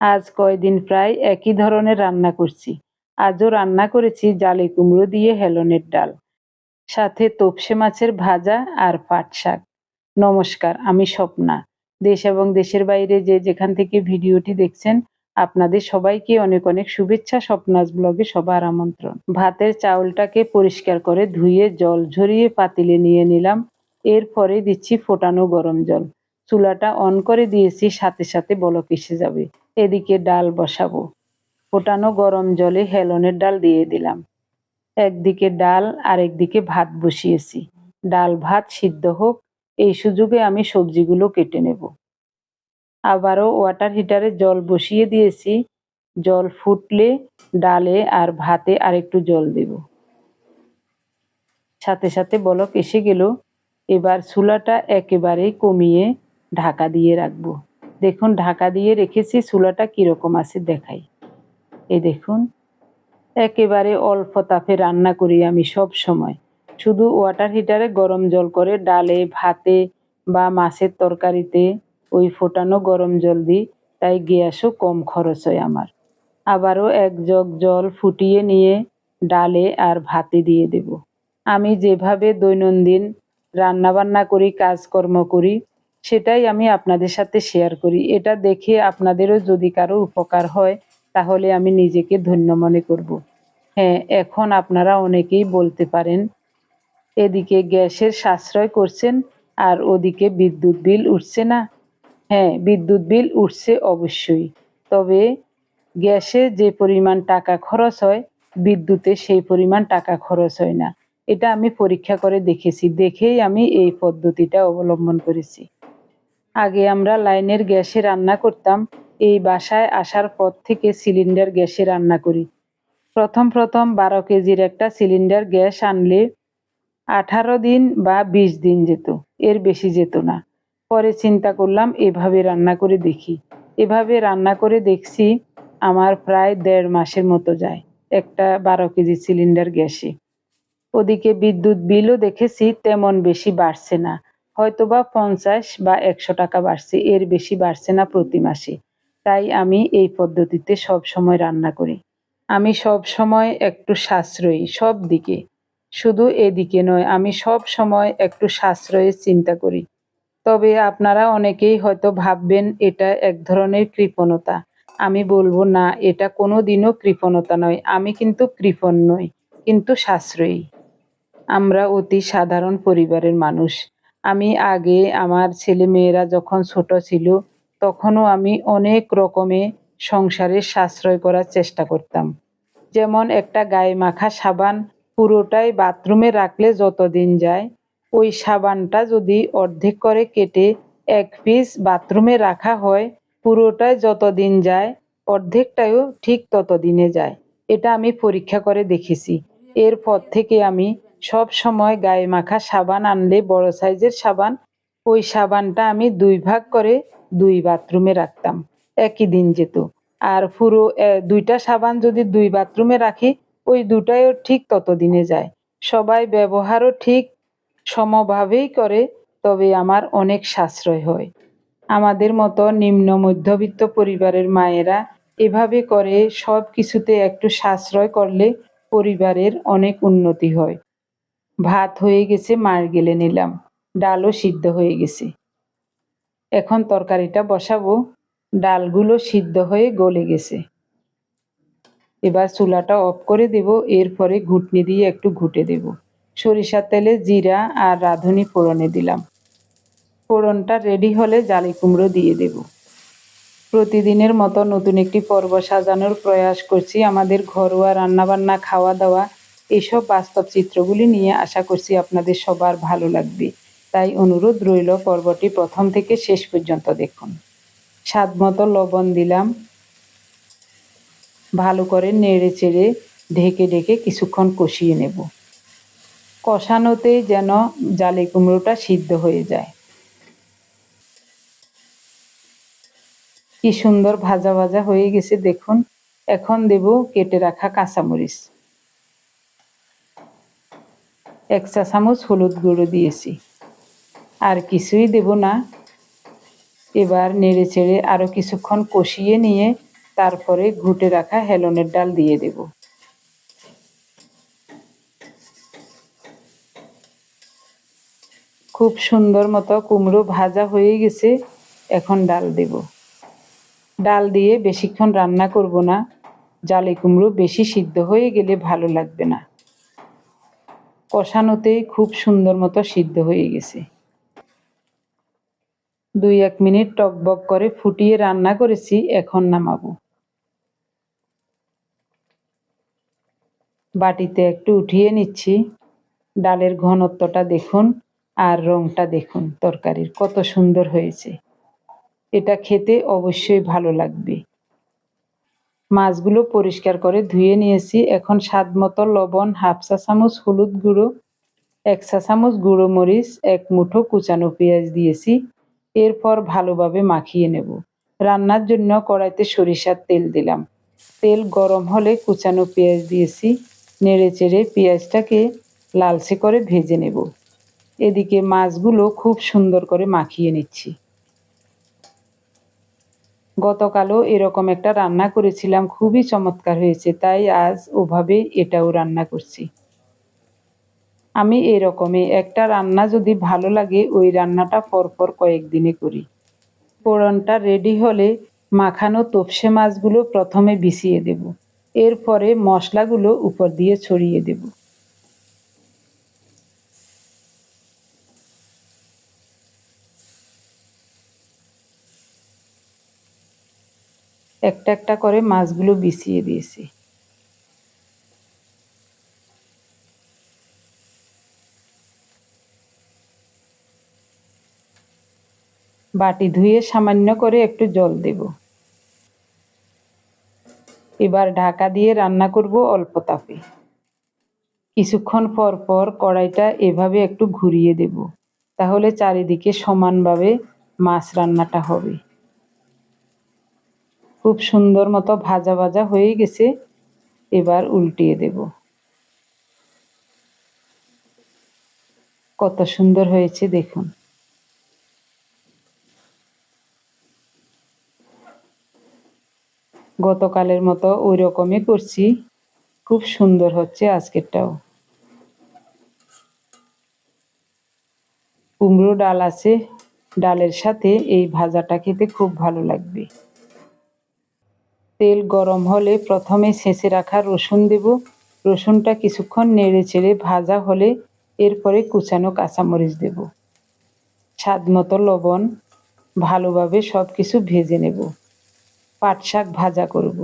আজ কয়দিন প্রায় একই ধরনের রান্না করছি। আজও রান্না করেছি জালি কুমড়ো দিয়ে হেলনের ডাল, সাথে তোপসে মাছের ভাজা আর পাট শাক। নমস্কার, আমি স্বপ্না। দেশ এবং দেশের বাইরে যে যেখান থেকে ভিডিওটি দেখছেন, আপনাদের সবাইকে অনেক অনেক শুভেচ্ছা স্বপ্নাস ব্লগে সবার আমন্ত্রণ। ভাতের চাউলটাকে পরিষ্কার করে ধুয়ে জল ঝরিয়ে পাতিলে নিয়ে নিলাম। এরপরে দিচ্ছি ফোটানো গরম জল। চুলাটা অন করে দিয়েছি, সাথে সাথে বলক এসে যাবে। এদিকে ডাল বসাবো। ফোটানো গরম জলে হেলনের ডাল দিয়ে দিলাম। একদিকে ডাল আর একদিকে ভাত বসিয়েছি। ডাল ভাত সিদ্ধ হোক, এই সুযোগে আমি সবজিগুলো কেটে নেব। আবারও ওয়াটার হিটারে জল বসিয়ে দিয়েছি। জল ফুটলে ডালে আর ভাতে আর একটু জল দেব। সাথে সাথে বলক এসে গেল। এবার চুলাটা একেবারেই কমিয়ে ঢাকা দিয়ে রাখব। দেখুন, ঢাকা দিয়ে রেখেছি, চুলাটা কীরকম আছে দেখাই। এই দেখুন, একেবারে অল্প তাপে রান্না করি আমি সব সময়। শুধু ওয়াটার হিটারে গরম জল করে ডালে, ভাতে বা মাছের তরকারিতে ওই ফোটানো গরম জল দিই, তাই গ্যাসও কম খরচ হয় আমার। আবারও এক জগ জল ফুটিয়ে নিয়ে ডালে আর ভাতে দিয়ে দেব। আমি যেভাবে দৈনন্দিন রান্নাবান্না করি, কাজকর্ম করি সেটাই আমি আপনাদের সাথে শেয়ার করি। এটা দেখে আপনাদেরও যদি কারও উপকার হয়, তাহলে আমি নিজেকে ধন্য মনে করব। হ্যাঁ এখন আপনারা অনেকেই বলতে পারেন, এদিকে গ্যাসের সাশ্রয় করছেন আর ওদিকে বিদ্যুৎ বিল উঠছে না। হ্যাঁ বিদ্যুৎ বিল উঠছে অবশ্যই। তবে গ্যাসে যে পরিমাণ টাকা খরচ হয়, বিদ্যুতে সেই পরিমাণ টাকা খরচ হয় না। এটা আমি পরীক্ষা করে দেখেছি। দেখেই আমি এই পদ্ধতিটা অবলম্বন করেছি। আগে আমরা লাইনের গ্যাসে রান্না করতাম, এই বাসায় আসার পর থেকে সিলিন্ডার গ্যাসে রান্না করি। প্রথম প্রথম বারো কেজির একটা সিলিন্ডার গ্যাস আনলে আঠারো দিন বা বিশ দিন যেত, এর বেশি যেত না। পরে চিন্তা করলাম, এভাবে রান্না করে দেখি। এভাবে রান্না করে দেখছি, আমার প্রায় দেড় মাসের মতো যায় একটা বারো কেজি সিলিন্ডার গ্যাসে। ওদিকে বিদ্যুৎ বিলও দেখেছি, তেমন বেশি বাড়ছে না। হয়তোবা পঞ্চাশ বা একশো টাকা বাড়ছে, এর বেশি বাড়ছে না প্রতি মাসে। তাই আমি এই পদ্ধতিতে সব সময় রান্না করি। আমি সব সময় একটু সাশ্রয়ী, সব দিকে। শুধু এদিকে নয়, আমি সব সময় একটু সাশ্রয়ের চিন্তা করি। তবে আপনারা অনেকেই হয়তো ভাববেন, এটা এক ধরনের কৃপণতা। আমি বলব, না, এটা কোনো দিনও কৃপণতা নয়। আমি কিন্তু কৃপণ নই, কিন্তু সাশ্রয়ী। আমরা অতি সাধারণ পরিবারের মানুষ। আমি আগে আমার ছেলে মেয়েরা যখন ছোট ছিল, তখনও আমি অনেক রকমে সংসারের সাশ্রয় করার চেষ্টা করতাম। যেমন একটা গায়ে মাখা সাবান পুরোটাই বাথরুমে রাখলে যতদিন যায়, ওই সাবানটা যদি অর্ধেক করে কেটে এক পিস বাথরুমে রাখা হয়, পুরোটাই যতদিন যায় অর্ধেকটাও ঠিক ততদিনে যায়। এটা আমি পরীক্ষা করে দেখেছি। এরপর থেকে আমি সব সময় গায়ে মাখা সাবান আনলে, বড় সাইজের সাবান, ওই সাবানটা আমি দুই ভাগ করে দুই বাথরুমে রাখতাম। একই দিন যেত। আর পুরো দুইটা সাবান যদি দুই বাথরুমে রাখি, ওই দুটাইও ঠিক তত দিনে যায়। সবাই ব্যবহারও ঠিক, সমভাবেই করে, তবে আমার অনেক সাশ্রয় হয়। আমাদের মতো নিম্ন মধ্যবিত্ত পরিবারের মায়েরা এভাবে করে সব কিছুতে একটু সাশ্রয় করলে পরিবারের অনেক উন্নতি হয়। ভাত হয়ে গেছে, মার গেলে নিলাম। ডালও সিদ্ধ হয়ে গেছে। এখন তরকারিটা বসাবো। ডালগুলো সিদ্ধ হয়ে গলে গেছে। এবার চুলাটা অফ করে দেব, এরপরে ঘুটনি দিয়ে একটু ঘুটে দেব। সরিষার তেলে জিরা আর রাঁধুনি ফোড়নে দিলাম। ফোড়নটা রেডি হলে জালি কুমড়ো দিয়ে দেব। প্রতিদিনের মতো নতুন একটি পর্ব সাজানোর প্রয়াস করছি। আমাদের ঘরোয়া রান্নাবান্না, খাওয়া দাওয়া এসব বাস্তব চিত্রগুলি নিয়ে আশা করছি আপনাদের সবার ভালো লাগবে। তাই অনুরোধ রইল পর্বটি প্রথম থেকে শেষ পর্যন্ত দেখুন। স্বাদ মতো লবণ দিলাম। ভালো করে নেড়ে চেড়ে ঢেকে ঢেকে কিছুক্ষণ কষিয়ে নেব। কষানোতেই যেন জালি কুমড়োটা সিদ্ধ হয়ে যায়। কি সুন্দর ভাজা ভাজা হয়ে গেছে দেখুন। এখন দেব কেটে রাখা কাঁচামরিচ। এক চা চামচ হলুদ গুঁড়ো দিয়েছি। আর কিছুই দেব না। এবার নেড়ে চেড়ে আরও কিছুক্ষণ কষিয়ে নিয়ে তারপরে ঘুটে রাখা হেলনের ডাল দিয়ে দেব। খুব সুন্দর মতো কুমড়ো ভাজা হয়ে গেছে, এখন ডাল দেব। ডাল দিয়ে বেশিক্ষণ রান্না করব না। জালে কুমড়ো বেশি সিদ্ধ হয়ে গেলে ভালো লাগবে না। কষানোতেই খুব সুন্দর মতো সিদ্ধ হয়ে গেছে। দুই এক মিনিট টকবক করে ফুটিয়ে রান্না করেছি, এখন নামাবো। বাটিতে একটু উঠিয়ে নিচ্ছি। ডালের ঘনত্বটা দেখুন আর রংটা দেখুন, তরকারির কত সুন্দর হয়েছে। এটা খেতে অবশ্যই ভালো লাগবে। মাছগুলো পরিষ্কার করে ধুয়ে নিয়েছি। এখন স্বাদ মতো লবণ, হাফ চা চামচ হলুদ গুঁড়ো, এক চা চামচ গুঁড়ো মরিচ, এক মুঠো কুচানো পেঁয়াজ দিয়েছি। এরপর ভালোভাবে মাখিয়ে নেব। রান্নার জন্য কড়াইতে সরিষার তেল দিলাম। তেল গরম হলে কুচানো পেঁয়াজ দিয়েছি। নেড়ে চেড়ে পেঁয়াজটাকে লালচে করে ভেজে নেব। এদিকে মাছগুলো খুব সুন্দর করে মাখিয়ে নিচ্ছি। গতকালও এরকম একটা রান্না করেছিলাম, খুবই চমৎকার হয়েছে, তাই আজ ওভাবে এটাও রান্না করছি। আমি এরকমই একটা রান্না যদি ভালো লাগে, ওই রান্নাটা পরপর কয়েকদিনে করি। ফোড়নটা রেডি হলে মাখানো তোপসে মাছগুলো প্রথমে বিছিয়ে দেব। এরপরে মশলাগুলো উপর দিয়ে ছড়িয়ে দেব। একটা একটা করে মাছগুলো বিছিয়ে দিয়েছি। বাটি ধুয়ে সামান্য করে একটু জল দেব। এবার ঢাকা দিয়ে রান্না করব অল্প তাপে। কিছুক্ষণ পর পর কড়াইটা এভাবে একটু ঘুরিয়ে দেব, তাহলে চারিদিকে সমানভাবে মাছ রান্নাটা হবে। খুব সুন্দর মতো ভাজা ভাজা হয়ে গেছে। এবার উল্টিয়ে দেব। কত সুন্দর হয়েছে দেখুন। গতকালের মতো ওই রকমই করছি। খুব সুন্দর হচ্ছে আজকেরটাও। কুমড়ো ডাল আছে। ডালের সাথে এই ভাজাটা খেতে খুব ভালো লাগবে। তেল গরম হলে প্রথমে ছেঁচে রাখা রসুন দেব। রসুনটা কিছুক্ষণ নেড়ে চেড়ে ভাজা হলে এরপরে কুচানো কাঁচামরিচ দেব। স্বাদ মতো লবণ, ভালোভাবে সব কিছু ভেজে নেব। পাট শাক ভাজা করব।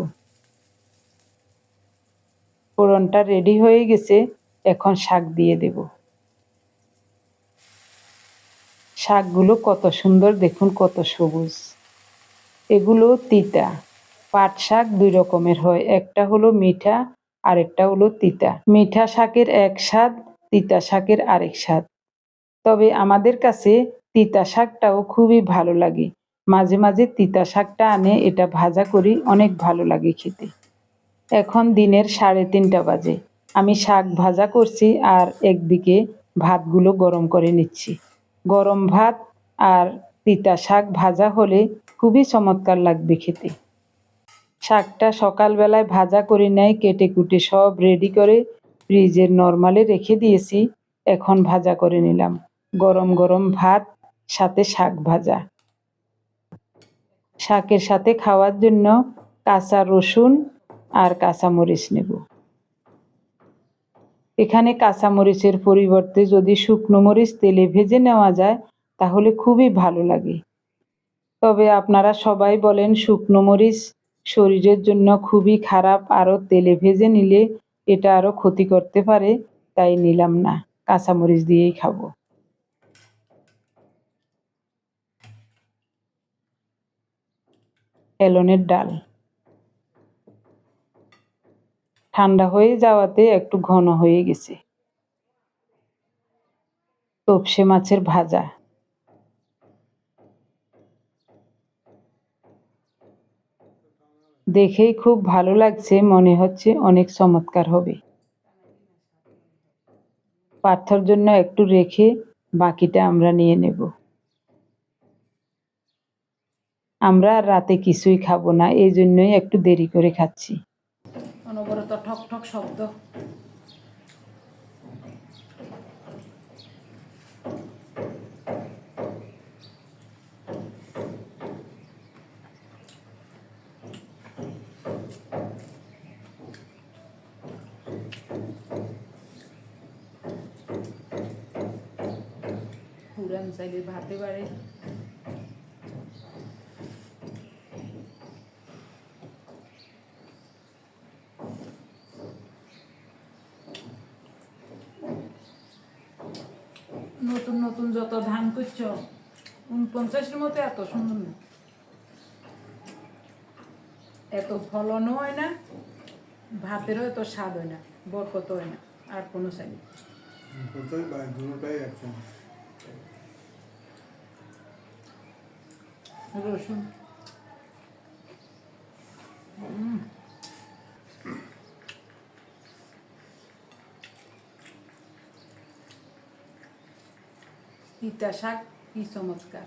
ফোড়নটা রেডি হয়ে গেছে, এখন শাক দিয়ে দেব। শাকগুলো কত সুন্দর দেখুন, কত সবুজ। এগুলো তিতা। পাট শাক দুই রকমের হয়। একটা হলো মিঠা আর একটা হলো তিতা। মিঠা শাকের এক স্বাদ, তিতা শাকের আরেক স্বাদ। তবে আমাদের কাছে তিতা শাকটাও খুবই ভালো লাগে। মাঝে মাঝে তিতা শাকটা আনে, এটা ভাজা করি, অনেক ভালো লাগে খেতে। এখন দিনের সাড়ে তিনটা বাজে। আমি শাক ভাজা করছি আর একদিকে ভাতগুলো গরম করে নিচ্ছি। গরম ভাত আর তিতা শাক ভাজা হলে খুবই চমৎকার লাগবে খেতে। শাকটা সকালবেলায় ভাজা করে নেয় কেটে কুটে সব রেডি করে ফ্রিজের নর্মালে রেখে দিয়েছি। এখন ভাজা করে নিলাম। গরম গরম ভাত, সাথে শাক ভাজা। শাকের সাথে খাওয়ার জন্য কাঁচা রসুন আর কাঁচামরিচ নেব। এখানে কাঁচামরিচের পরিবর্তে যদি শুকনো মরিচ তেলে ভেজে নেওয়া যায়, তাহলে খুবই ভালো লাগে। তবে আপনারা সবাই বলেন শুকনো মরিচ শরীরের জন্য খুবই খারাপ আরও তেলে ভেজে নিলে এটা আরও ক্ষতি করতে পারে, তাই নিলাম না। কাঁচামরিচ দিয়েই খাব। হেলনের ডাল। ঠান্ডা হয়ে যাওয়াতে একটু ঘন হয়ে গেছে। তোপসে মাছের ভাজা। দেখেই খুব ভালো লাগছে, মনে হচ্ছে অনেক চমৎকার হবে। পার্থর জন্য একটু রেখে বাকিটা আমরা নিয়ে নেব। আমরা রাতে কিছুই খাব না, এই জন্যই একটু দেরি করে খাচ্ছি। অনবরত ঠক ঠক শব্দ। পুরান চাইলে ভাতে বাড়ে নতুন নতুন যত ধান করছ উনপঞ্চাশের মতো এত সুন্দর না। এত ফলনও হয় না, ভাতেরও এত স্বাদ হয় না বরকত হয় না, আর কোনো চাই কোথায় বা একসঙ্গে। রসুন উম। তিতা শাক কি চমৎকার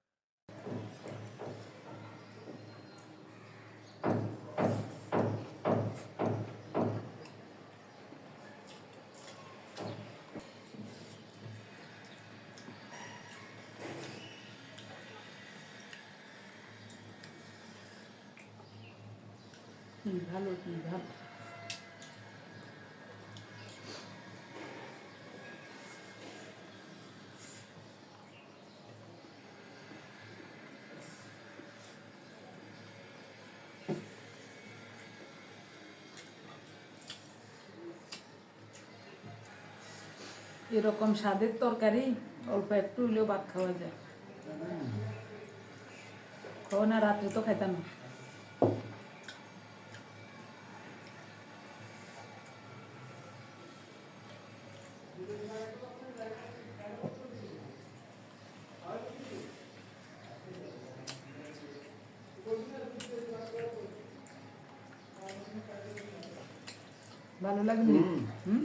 কি ভালো কি ভালো। এরকম স্বাদের তরকারি অল্প একটু হলেও ভাত খাওয়া যায়। খাও না রাত্রে তো খাইতাম না। ভালো লাগে না হুম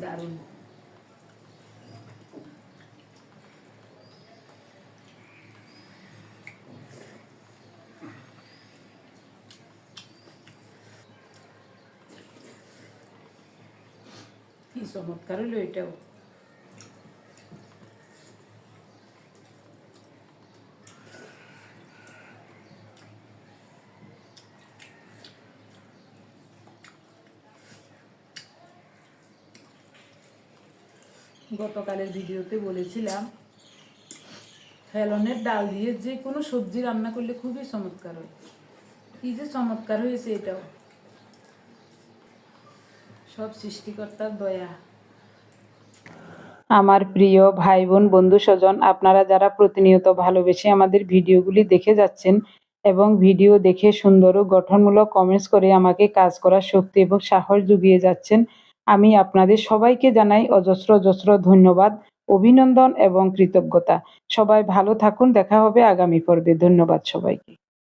দারুণ কি চমৎকার হলো এটাও। গতকালের ভিডিওতে বলেছিলাম, ফেলনের ডাল দিয়ে যে কোনো সবজি রান্না করলে খুবই চমৎকার হয়। কি যে চমৎকার হয়েছে এটাও। সব সৃষ্টিকর্তার দয়া। আমার প্রিয় ভাই বোন বন্ধু স্বজন, আপনারা যারা প্রতিনিয়ত ভালোবেসে আমাদের ভিডিওগুলি দেখে যাচ্ছেন এবং ভিডিও দেখে সুন্দর ও গঠনমূলক কমেন্টস করে আমাকে কাজ করার শক্তি এবং সাহস জুগিয়ে যাচ্ছেন, আমি আপনাদের সবাইকে জানাই অজস্র অজস্র ধন্যবাদ, অভিনন্দন এবং কৃতজ্ঞতা। সবাই ভালো থাকুন, দেখা হবে আগামী পর্বে। ধন্যবাদ সবাইকে।